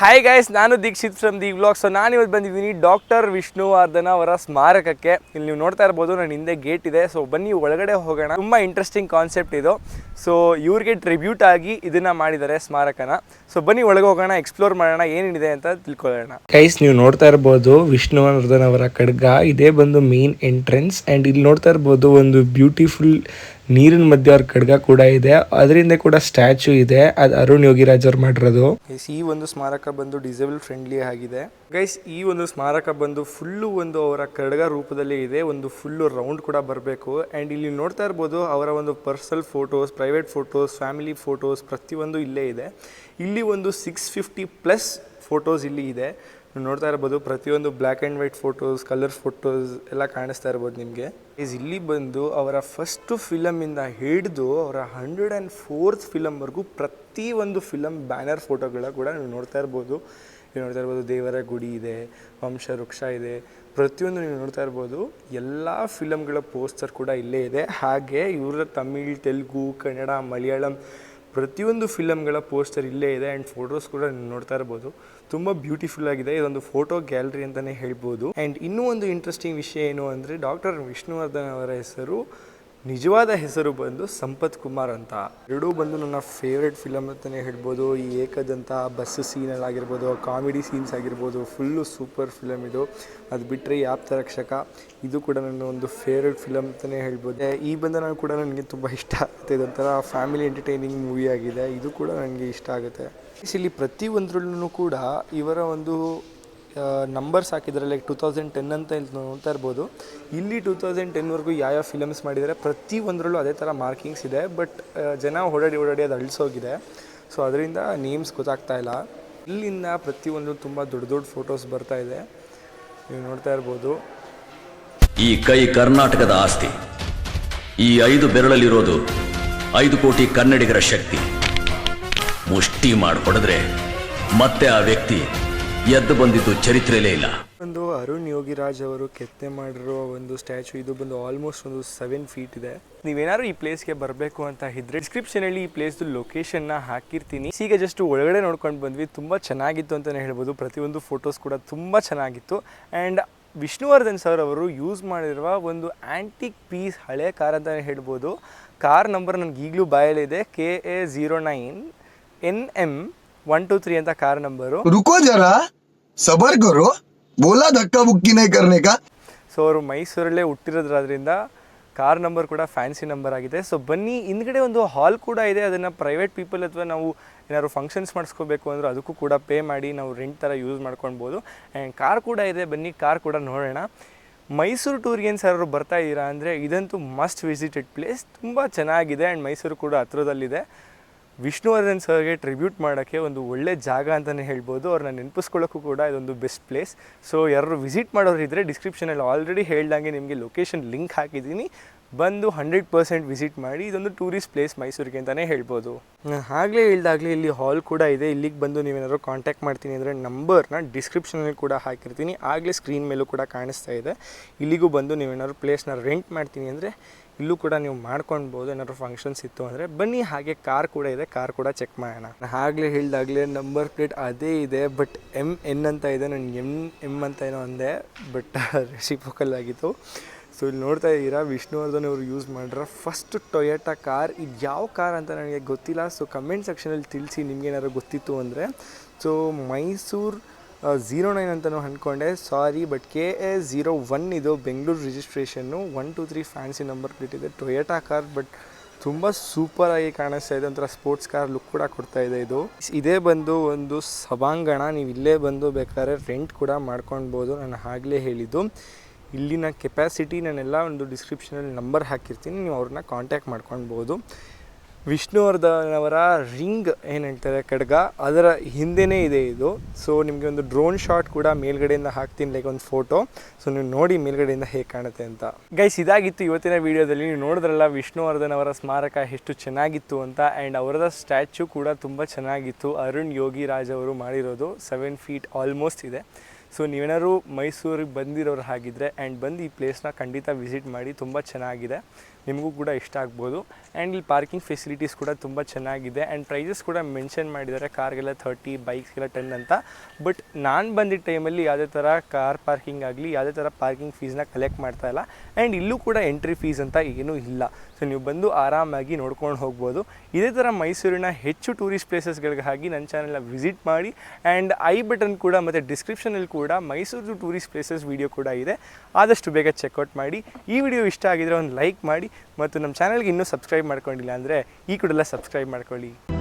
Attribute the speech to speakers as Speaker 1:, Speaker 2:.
Speaker 1: Hi guys ನಾನು Dikshit from the vlog so ನಾನು ಇವತ್ತು ಬಂದಿದ್ದೀನಿ ಡಾಕ್ಟರ್ ವಿಷ್ಣುವರ್ಧನ ಅವರ ಸ್ಮಾರಕಕ್ಕೆ. ಇಲ್ಲಿ ನೀವು ನೋಡ್ತಾ ಇರ್ಬೋದು, ನನ್ನ ಹಿಂದೆ ಗೇಟ್ ಇದೆ. ಸೊ ಬನ್ನಿ, ಒಳಗಡೆ ಹೋಗೋಣ. ತುಂಬ ಇಂಟ್ರೆಸ್ಟಿಂಗ್ ಕಾನ್ಸೆಪ್ಟ್ ಇದು. ಸೊ ಇವ್ರಿಗೆ ಟ್ರಿಬ್ಯೂಟ್ ಆಗಿ ಇದನ್ನ ಮಾಡಿದ್ದಾರೆ ಸ್ಮಾರಕನ. ಸೊ ಬನ್ನಿ, ಒಳಗೆ ಹೋಗೋಣ ಎಕ್ಸ್ಪ್ಲೋರ್ ಮಾಡೋಣ ಏನಿದೆ ಅಂತ ತಿಳ್ಕೊಳ್ಳೋಣ. ಗೈಸ್ ನೀವು ನೋಡ್ತಾ ಇರ್ಬೋದು, ವಿಷ್ಣುವರ್ಧನ್ ಅವರ ಖಡ್ಗ. ಇದೇ ಬಂದು ಮೇನ್ ಎಂಟ್ರೆನ್ಸ್ ಆ್ಯಂಡ್ ಇಲ್ಲಿ ನೋಡ್ತಾ ಇರ್ಬೋದು, ಒಂದು ಬ್ಯೂಟಿಫುಲ್ ನೀರಿನ ಮಧ್ಯೆ ಅವ್ರ ಖಡ್ಗ ಕೂಡ ಇದೆ. ಅದರಿಂದ ಕೂಡ ಸ್ಟ್ಯಾಚು ಇದೆ. ಅದು ಅರುಣ್ ಯೋಗಿರಾಜ್ ಅವ್ರು ಮಾಡಿರೋದು. ಈ ಒಂದು ಸ್ಮಾರಕ ಬಂದು ಡಿಸೇಬಲ್ ಫ್ರೆಂಡ್ಲಿ ಆಗಿದೆ. ಗೈಸ್ ಈ ಒಂದು ಸ್ಮಾರಕ ಬಂದು ಫುಲ್ಲು ಒಂದು ಅವರ ಖಡ್ಗ ರೂಪದಲ್ಲಿ ಇದೆ. ಒಂದು ಫುಲ್ಲು ರೌಂಡ್ ಕೂಡ ಬರಬೇಕು. ಆ್ಯಂಡ್ ಇಲ್ಲಿ ನೋಡ್ತಾ ಇರ್ಬೋದು ಅವರ ಒಂದು personal photos private photos family photos ಪ್ರತಿಯೊಂದು ಇಲ್ಲೇ ಇದೆ. ಇಲ್ಲಿ ಒಂದು ಸಿಕ್ಸ್ ಫಿಫ್ಟಿ ಪ್ಲಸ್ ಫೋಟೋಸ್ ಇಲ್ಲಿ ಇದೆ. ನೀವು ನೋಡ್ತಾ ಇರ್ಬೋದು, ಪ್ರತಿಯೊಂದು black and white photos colour photos ಎಲ್ಲ ಕಾಣಿಸ್ತಾ ಇರ್ಬೋದು ನಿಮಗೆ. ಈಸ್ ಇಲ್ಲಿ ಬಂದು ಅವರ ಫಸ್ಟು ಫಿಲಮಿಂದ ಹಿಡಿದು ಅವರ ಹಂಡ್ರೆಡ್ ಆ್ಯಂಡ್ ಫೋರ್ತ್ ಫಿಲಮ್ವರೆಗೂ ಪ್ರತಿ ಒಂದು ಫಿಲಮ್ ಬ್ಯಾನರ್ ಫೋಟೋಗಳ ಕೂಡ ನೀವು ನೋಡ್ತಾ ಇರ್ಬೋದು. ನೀವು ನೋಡ್ತಾ ಇರ್ಬೋದು, ದೇವರ ಗುಡಿ ಇದೆ ವಂಶ ವೃಕ್ಷ ಇದೆ. ಪ್ರತಿಯೊಂದು ನೀವು ನೋಡ್ತಾ ಇರ್ಬೋದು, ಎಲ್ಲ ಫಿಲಮ್ಗಳ ಪೋಸ್ಟರ್ ಕೂಡ ಇಲ್ಲೇ ಇದೆ. ಹಾಗೆ ಇವರ ತಮಿಳ್, ತೆಲುಗು, ಕನ್ನಡ, ಮಲಯಾಳಂ ಪ್ರತಿಯೊಂದು ಫಿಲಮ್ಗಳ ಪೋಸ್ಟರ್ ಇಲ್ಲೇ ಇದೆ ಆ್ಯಂಡ್ ಫೋಟೋಸ್ ಕೂಡ ನೋಡ್ತಾ ಇರ್ಬೋದು. ತುಂಬ ಬ್ಯೂಟಿಫುಲ್ ಆಗಿದೆ. ಇದೊಂದು ಫೋಟೋ ಗ್ಯಾಲರಿ ಅಂತಲೇ ಹೇಳ್ಬೋದು. ಆ್ಯಂಡ್ ಇನ್ನೂ ಒಂದು ಇಂಟ್ರೆಸ್ಟಿಂಗ್ ವಿಷಯ ಏನು ಅಂದರೆ ಡಾಕ್ಟರ್ ವಿಷ್ಣುವರ್ಧನ್ ಅವರ ಹೆಸರು ನಿಜವಾದ ಹೆಸರು ಬಂದು ಸಂಪತ್ ಕುಮಾರ್ ಅಂತ. ಎರಡೂ ಬಂದು ನನ್ನ ಫೇವ್ರೆಟ್ ಫಿಲಮ್ ಅಂತಲೇ ಹೇಳ್ಬೋದು. ಈ ಏಕದಂತ ಬಸ್ ಸೀನಲ್ಲಿ ಆಗಿರ್ಬೋದು ಕಾಮಿಡಿ ಸೀನ್ಸ್ ಆಗಿರ್ಬೋದು ಫುಲ್ಲು ಸೂಪರ್ ಫಿಲಮ್ ಇದು. ಅದು ಬಿಟ್ಟರೆ ಈ ಆಪ್ತ ರಕ್ಷಕ. ಇದು ಕೂಡ ನನ್ನ ಒಂದು ಫೇವ್ರೆಟ್ ಫಿಲಮ್ ಅಂತಲೇ ಹೇಳ್ಬೋದು. ಈ ಬಂಧನ ಕೂಡ ನನಗೆ ತುಂಬ ಇಷ್ಟ ಆಗುತ್ತೆ. ಇದೊಂಥರ ಫ್ಯಾಮಿಲಿ ಎಂಟರ್ಟೈನಿಂಗ್ ಮೂವಿ ಆಗಿದೆ. ಇದು ಕೂಡ ನನಗೆ ಇಷ್ಟ ಆಗುತ್ತೆ. ಇಲ್ಲಿ ಪ್ರತಿಯೊಂದರಲ್ಲೂ ಕೂಡ ಇವರ ಒಂದು ನಂಬರ್ಸ್ ಹಾಕಿದ್ದಾರೆ ಲೈಕ್ ಟೂ ತೌಸಂಡ್ ಟೆನ್ ಅಂತ ಇಲ್ಲಿ ನೋಡ್ತಾ ಇರ್ಬೋದು. ಇಲ್ಲಿ ಟೂ ತೌಸಂಡ್ ಟೆನ್ವರೆಗೂ ಯಾವ ಫಿಲಮ್ಸ್ ಮಾಡಿದ್ದಾರೆ ಪ್ರತಿ ಒಂದರಲ್ಲೂ ಅದೇ ಥರ ಮಾರ್ಕಿಂಗ್ಸ್ ಇದೆ ಬಟ್ ಜನ ಓಡಾಡಿ ಓಡಾಡಿ ಅದು ಅಳಿಸೋಗಿದೆ. ಸೊ ಅದರಿಂದ ನೇಮ್ಸ್ ಗೊತ್ತಾಗ್ತಾ ಇಲ್ಲ. ಇಲ್ಲಿಂದ ಪ್ರತಿಯೊಂದು ತುಂಬ ದೊಡ್ಡ ದೊಡ್ಡ ಫೋಟೋಸ್ ಬರ್ತಾ ಇದೆ. ನೀವು ನೋಡ್ತಾ ಇರ್ಬೋದು.
Speaker 2: ಈ ಕೈ ಕರ್ನಾಟಕದ ಆಸ್ತಿ. ಈ ಐದು ಬೆರಳಲ್ಲಿರೋದು ಐದು ಕೋಟಿ ಕನ್ನಡಿಗರ ಶಕ್ತಿ. ಮುಷ್ಟಿ ಮಾಡಿ ಹೊಡೆದ್ರೆ ಮತ್ತೆ ಆ ವ್ಯಕ್ತಿ ಎದ್ದು ಬಂದಿದ್ದು ಚರಿತ್ರೆಯಲ್ಲೇ ಇಲ್ಲ.
Speaker 1: ಒಂದು ಅರುಣ್ ಯೋಗಿರಾಜ್ ಅವರು ಕೆತ್ತನೆ ಮಾಡಿರೋ ಒಂದು ಸ್ಟ್ಯಾಚು, ಇದು ಬಂದು ಆಲ್ಮೋಸ್ಟ್ ಒಂದು ಸೆವೆನ್ ಫೀಟ್ ಇದೆ. ನೀವೇನಾದ್ರು ಈ ಪ್ಲೇಸ್ಗೆ ಬರಬೇಕು ಅಂತ ಇದ್ರೆ ಡಿಸ್ಕ್ರಿಪ್ಷನ್ ಅಲ್ಲಿ ಈ ಪ್ಲೇಸ್ ಲೊಕೇಶನ್ನ ಹಾಕಿರ್ತೀನಿ. ಈಗ ಜಸ್ಟ್ ಒಳಗಡೆ ನೋಡ್ಕೊಂಡು ಬಂದ್ವಿ, ತುಂಬ ಚೆನ್ನಾಗಿತ್ತು ಅಂತಲೇ ಹೇಳ್ಬೋದು. ಪ್ರತಿಯೊಂದು ಫೋಟೋಸ್ ಕೂಡ ತುಂಬ ಚೆನ್ನಾಗಿತ್ತು. ಆ್ಯಂಡ್ ವಿಷ್ಣುವರ್ಧನ್ ಸರ್ ಅವರು ಯೂಸ್ ಮಾಡಿರುವ ಒಂದು ಆ್ಯಂಟಿಕ್ ಪೀಸ್ ಹಳೆ ಕಾರ್ ಅಂತಲೇ ಹೇಳ್ಬೋದು. ಕಾರ್ ನಂಬರ್ ನನಗೆ ಈಗಲೂ ಬಾಯಲ್ಲಿದೆ K A zero nine N M one two three ಅಂತ ಕಾರ್ ನಂಬರು
Speaker 3: ರುಕೋ ಜರ. ಸಬರ್ ಕರು ಬೋಲಾ ಧಕ್ಕಾ ಬುಕ್ಕಿನೇ ಕರ್ನೇಕ.
Speaker 1: ಸೊ ಅವರು ಮೈಸೂರಲ್ಲೇ ಹುಟ್ಟಿರೋದ್ರಾದ್ರಿಂದ ಕಾರ್ ನಂಬರ್ ಕೂಡ ಫ್ಯಾನ್ಸಿ ನಂಬರ್ ಆಗಿದೆ. ಸೊ ಬನ್ನಿ ಹಿಂದ್ಗಡೆ ಒಂದು ಹಾಲ್ ಕೂಡ ಇದೆ. ಅದನ್ನು ಪ್ರೈವೇಟ್ ಪೀಪಲ್ ಅಥವಾ ನಾವು ಏನಾದ್ರು ಫಂಕ್ಷನ್ಸ್ ಮಾಡಿಸ್ಕೋಬೇಕು ಅಂದ್ರೆ ಅದಕ್ಕೂ ಕೂಡ ಪೇ ಮಾಡಿ ನಾವು ರೆಂಟ್ ಥರ ಯೂಸ್ ಮಾಡ್ಕೊಳ್ಬೋದು. ಆ್ಯಂಡ್ ಕಾರ್ ಕೂಡ ಇದೆ. ಬನ್ನಿ ಕಾರ್ ಕೂಡ ನೋಡೋಣ. ಮೈಸೂರು ಟೂರ್ಗೆ ಏನು ಸರ್ ಬರ್ತಾ ಇದ್ದೀರಾ ಅಂದರೆ ಇದಂತೂ ಮಸ್ಟ್ ವಿಸಿಟೆಡ್ ಪ್ಲೇಸ್ ತುಂಬ ಚೆನ್ನಾಗಿದೆ. ಆ್ಯಂಡ್ ಮೈಸೂರು ಕೂಡ ಹತ್ರದಲ್ಲಿದೆ. ವಿಷ್ಣುವರ್ಧನ್ ಸರ್ಗೆ ಟ್ರಿಬ್ಯೂಟ್ ಮಾಡೋಕ್ಕೆ ಒಂದು ಒಳ್ಳೆ ಜಾಗ ಅಂತಲೇ ಹೇಳ್ಬೋದು. ಅವ್ರನ್ನ ನೆನಪಿಸ್ಕೊಳ್ಳೋಕ್ಕೂ ಕೂಡ ಇದೊಂದು ಬೆಸ್ಟ್ ಪ್ಲೇಸ್ ಸೊ ಯಾರು ವಿಸಿಟ್ ಮಾಡೋರು ಇದ್ದರೆ ಡಿಸ್ಕ್ರಿಪ್ಷನಲ್ಲಿ ಆಲ್ರೆಡಿ ಹೇಳ್ದಂಗೆ ನಿಮಗೆ ಲೊಕೇಶನ್ ಲಿಂಕ್ ಹಾಕಿದ್ದೀನಿ. ಬಂದು ಹಂಡ್ರೆಡ್ ಪರ್ಸೆಂಟ್ ವಿಸಿಟ್ ಮಾಡಿ ಇದೊಂದು ಟೂರಿಸ್ಟ್ ಪ್ಲೇಸ್ ಮೈಸೂರಿಗೆ ಅಂತಲೇ ಹೇಳ್ಬೋದು. ಆಗಲೇ ಹೇಳ್ದಾಗಲೇ ಇಲ್ಲಿ ಹಾಲ್ ಕೂಡ ಇದೆ. ಇಲ್ಲಿಗೆ ಬಂದು ನೀವೇನಾದ್ರು ಕಾಂಟ್ಯಾಕ್ಟ್ ಮಾಡ್ತೀನಿ ಅಂದರೆ ನಂಬರ್ನ ಡಿಸ್ಕ್ರಿಪ್ಷನಲ್ಲಿ ಕೂಡ ಹಾಕಿರ್ತೀನಿ. ಆಗಲೇ ಸ್ಕ್ರೀನ್ ಮೇಲೂ ಕೂಡ ಕಾಣಿಸ್ತಾ ಇದೆ. ಇಲ್ಲಿಗೂ ಬಂದು ನೀವೇನಾದ್ರು ಪ್ಲೇಸ್ನ ರೆಂಟ್ ಮಾಡ್ತೀನಿ ಅಂದರೆ ಇಲ್ಲೂ ಕೂಡ ನೀವು ಮಾಡ್ಕೊಳ್ಬೋದು ಏನಾದ್ರು ಫಂಕ್ಷನ್ಸ್ ಇತ್ತು ಅಂದರೆ ಬನ್ನಿ, ಹಾಗೆ ಕಾರ್ ಕೂಡ ಇದೆ. ಕಾರ್ ಕೂಡ ಚೆಕ್ ಮಾಡೋಣ. ಆಗಲೇ ಹೇಳ್ದಾಗಲೇ ನಂಬರ್ ಪ್ಲೇಟ್ ಅದೇ ಇದೆ ಬಟ್ ಎಂ ಎನ್ ಅಂತ ಇದೆ. ನಾನು ಎಂ ಎಂ ಅಂತ ಏನೋ ಅಂದೆ ಬಟ್ ರೆಸಿಪೋಕಲ್ ಆಗಿತ್ತು. ಸೊ ಇಲ್ಲಿ ನೋಡ್ತಾ ಇದ್ದೀರಾ, ವಿಷ್ಣುವರ್ಧನ್ ಅವರು ಯೂಸ್ ಮಾಡಿರೋ ಫಸ್ಟ್ ಟೊಯೋಟಾ ಕಾರ್ ಇದು ಯಾವ ಕಾರ್ ಅಂತ ನನಗೆ ಗೊತ್ತಿಲ್ಲ. ಸೊ ಕಮೆಂಟ್ ಸೆಕ್ಷನಲ್ಲಿ ತಿಳಿಸಿ ನಿಮ್ಗೇನಾದ್ರು ಗೊತ್ತಿತ್ತು ಅಂದರೆ. ಸೊ ಮೈಸೂರು ಝೀರೋ ನೈನ್ ಅಂತಲೂ ಅಂದ್ಕೊಂಡೆ sorry but K A zero one ಇದು Bengaluru registration one two three fancy number plate ಇದೆ ಟೊಯೋಟಾ ಕಾರ್ ಬಟ್ ತುಂಬ ಸೂಪರಾಗಿ ಕಾಣಿಸ್ತಾ ಇದೆ. ಒಂಥರ ಸ್ಪೋರ್ಟ್ಸ್ ಕಾರ್ ಲುಕ್ ಕೂಡ ಕೊಡ್ತಾ ಇದೆ ಇದು. ಇದೇ ಬಂದು ಒಂದು ಸಭಾಂಗಣ. ನೀವು ಇಲ್ಲೇ ಬಂದು ಬೇಕಾದ್ರೆ ರೆಂಟ್ ಕೂಡ ಮಾಡ್ಕೊಳ್ಬೋದು. ನಾನು ಆಗಲೇ ಹೇಳಿದ್ದು. ಇಲ್ಲಿನ ಕೆಪ್ಯಾಸಿಟಿ ನಾನೆಲ್ಲ ಒಂದು ಡಿಸ್ಕ್ರಿಪ್ಷನಲ್ಲಿ ನಂಬರ್ ಹಾಕಿರ್ತೀನಿ, ನೀವು ಅವ್ರನ್ನ ಕಾಂಟ್ಯಾಕ್ಟ್ ಮಾಡ್ಕೊಳ್ಬೋದು. ವಿಷ್ಣುವರ್ಧನವರ ರಿಂಗ್ ಏನು ಹೇಳ್ತಾರೆ ಖಡ್ಗ, ಅದರ ಹಿಂದೆನೇ ಇದೆ ಇದು. ಸೊ ನಿಮಗೆ ಒಂದು ಡ್ರೋನ್ ಶಾಟ್ ಕೂಡ ಮೇಲ್ಗಡೆಯಿಂದ ಹಾಕ್ತೀನಿ ಲೈಕ್ ಒಂದು ಫೋಟೋ ಸೊ ನೀವು ನೋಡಿ ಮೇಲ್ಗಡೆಯಿಂದ ಹೇಗೆ ಕಾಣುತ್ತೆ ಅಂತ. ಗೈಸ್ ಇದಾಗಿತ್ತು ಇವತ್ತಿನ ವಿಡಿಯೋದಲ್ಲಿ ನೀವು ನೋಡಿದ್ರಲ್ಲ, ವಿಷ್ಣುವರ್ಧನವರ ಸ್ಮಾರಕ ಎಷ್ಟು ಚೆನ್ನಾಗಿತ್ತು ಅಂತ. ಆ್ಯಂಡ್ ಅವರದ ಸ್ಟ್ಯಾಚ್ಯೂ ಕೂಡ ತುಂಬ ಚೆನ್ನಾಗಿತ್ತು. ಅರುಣ್ ಯೋಗಿ ರಾಜ್ ಅವರು ಮಾಡಿರೋದು ಸೆವೆನ್ ಫೀಟ್ ಆಲ್ಮೋಸ್ಟ್ ಇದೆ. ಸೊ ನೀವೇನಾದ್ರು ಮೈಸೂರಿಗೆ ಬಂದಿರೋರು ಹಾಗಿದ್ರೆ ಆ್ಯಂಡ್ ಬಂದು ಈ ಪ್ಲೇಸ್ನ ಖಂಡಿತ ವಿಸಿಟ್ ಮಾಡಿ ತುಂಬ ಚೆನ್ನಾಗಿದೆ. ನಿಮಗೂ ಕೂಡ ಇಷ್ಟ ಆಗ್ಬೋದು. ಆ್ಯಂಡ್ ಇಲ್ಲಿ ಪಾರ್ಕಿಂಗ್ ಫೆಸಿಲಿಟೀಸ್ ಕೂಡ ತುಂಬ ಚೆನ್ನಾಗಿದೆ. ಆ್ಯಂಡ್ ಪ್ರೈಸಸ್ ಕೂಡ ಮೆನ್ಷನ್ ಮಾಡಿದ್ದಾರೆ. ಕಾರ್ಗೆಲ್ಲ ಥರ್ಟಿ ಬೈಕ್ಸ್ಗೆಲ್ಲ ಟೆನ್ ಅಂತ. ಬಟ್ ನಾನು ಬಂದಿದ್ದ ಟೈಮಲ್ಲಿ ಯಾವುದೇ ಥರ ಕಾರ್ ಪಾರ್ಕಿಂಗ್ ಆಗಲಿ, ಯಾವುದೇ ಥರ ಪಾರ್ಕಿಂಗ್ ಫೀಸ್ನ ಕಲೆಕ್ಟ್ ಮಾಡ್ತಾ ಇಲ್ಲ. ಆ್ಯಂಡ್ ಇಲ್ಲೂ ಕೂಡ ಎಂಟ್ರಿ ಫೀಸ್ ಅಂತ ಏನೂ ಇಲ್ಲ. ಸೊ ನೀವು ಬಂದು ಆರಾಮಾಗಿ ನೋಡ್ಕೊಂಡು ಹೋಗ್ಬೋದು. ಇದೇ ಥರ ಮೈಸೂರಿನ ಹೆಚ್ಚು ಟೂರಿಸ್ಟ್ ಪ್ಲೇಸಸ್ಗಳಿಗಾಗಿ ನನ್ನ ಚಾನಲ್ನ ವಿಸಿಟ್ ಮಾಡಿ. ಆ್ಯಂಡ್ ಐ ಬಟನ್ ಕೂಡ ಮತ್ತು ಡಿಸ್ಕ್ರಿಪ್ಷನಲ್ಲಿ ಕೂಡ ಮೈಸೂರು ಟೂರಿಸ್ಟ್ ಪ್ಲೇಸಸ್ ವಿಡಿಯೋ ಕೂಡ ಇದೆ. ಆದಷ್ಟು ಬೇಗ ಚೆಕ್ಔಟ್ ಮಾಡಿ. ಈ ವಿಡಿಯೋ ಇಷ್ಟ ಆಗಿದ್ರೆ ಒಂದು ಲೈಕ್ ಮಾಡಿ. ಮತ್ತು ನಮ್ಮ ಚಾನಲ್ಗೆ ಇನ್ನೂ ಸಬ್ಸ್ಕ್ರೈಬ್ ಮಾಡ್ಕೊಂಡಿಲ್ಲ ಅಂದರೆ ಈ ಕೂಡಲೇ ಸಬ್ಸ್ಕ್ರೈಬ್ ಮಾಡ್ಕೊಳ್ಳಿ.